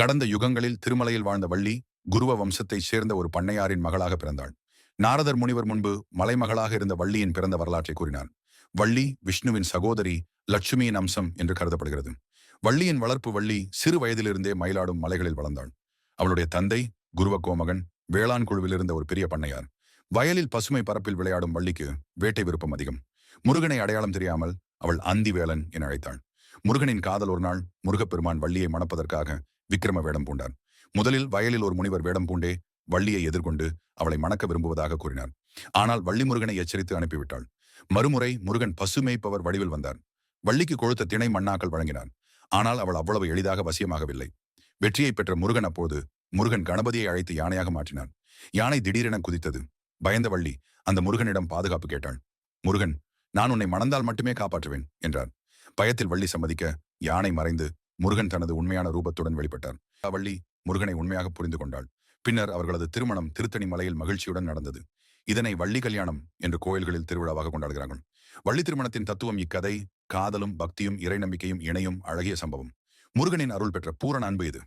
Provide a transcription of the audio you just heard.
கடந்த யுகங்களில் திருமலையில் வாழ்ந்த வள்ளி குருவ வம்சத்தைச் சேர்ந்த ஒரு பண்ணையாரின் மகளாக பிறந்தாள். நாரதர் முனிவர் முன்பு மலைமகளாக இருந்த வள்ளியின் பிறந்த வரலாற்றை கூறினார். வள்ளி விஷ்ணுவின் சகோதரி லட்சுமியின் அம்சம் என்று கருதப்படுகிறது. வள்ளியின் வளர்ப்பு வள்ளி சிறு வயதிலிருந்தே மயிலாடும் மலைகளில் வளர்ந்தாள். அவளுடைய தந்தை குருவ கோமகன் வேளாண் குழுவில் இருந்த ஒரு பெரிய பண்ணையார். வயலில் பசுமை பரப்பில் விளையாடும் வள்ளிக்கு வேட்டை விருப்பம் அதிகம். முருகனை அடையாளம் தெரியாமல் அவள் அந்தி வேலன் என அழைத்தாள். முருகனின் காதல் ஒரு நாள் முருகப்பெருமான் வள்ளியை மணப்பதற்காக விக்ரம வேடம் பூண்டான் முதலில் வயலில் ஒரு முனிவர் வேடம் பூண்டே வள்ளியை எதிர்கொண்டு அவளை மணக்க விரும்புவதாக கூறினார் ஆனால் வள்ளி முருகனை எச்சரித்து அனுப்பிவிட்டாள். மறுமுறை முருகன் பசுமேய்ப்பவர் வடிவில் வந்தார் வள்ளிக்கு கொழுத்த திணை மண்ணாக்கள் வழங்கினார் ஆனால் அவள் அவ்வளவு எளிதாக வசியமாகவில்லை. வெற்றியை பெற்ற முருகன் அப்போது முருகன் கணபதியை அழைத்து யானையாக மாற்றினான். யானை திடீரென குதித்தது. பயந்த வள்ளி அந்த முருகனிடம் பாதுகாப்பு கேட்டாள். முருகன் நான் உன்னை மணந்தால் மட்டுமே காப்பாற்றுவேன் என்றார் பயத்தில் வள்ளி சம்மதிக்க யானை மறைந்து முருகன் தனது உண்மையான ரூபத்துடன் வெளிப்பட்டார். வள்ளி முருகனை உண்மையாக புரிந்து கொண்டாள். பின்னர் அவர்களது திருமணம் திருத்தணி மலையில் மகிழ்ச்சியுடன் நடந்தது. இதனை வள்ளி கல்யாணம் என்று கோயில்களில் திருவிழாவாக கொண்டாடுகிறார்கள். வள்ளி திருமணத்தின் தத்துவம் இக்கதை காதலும் பக்தியும் இறை நம்பிக்கையும் இணையும் அழகிய சம்பவம். முருகனின் அருள் பெற்ற பூரண அன்பு இது.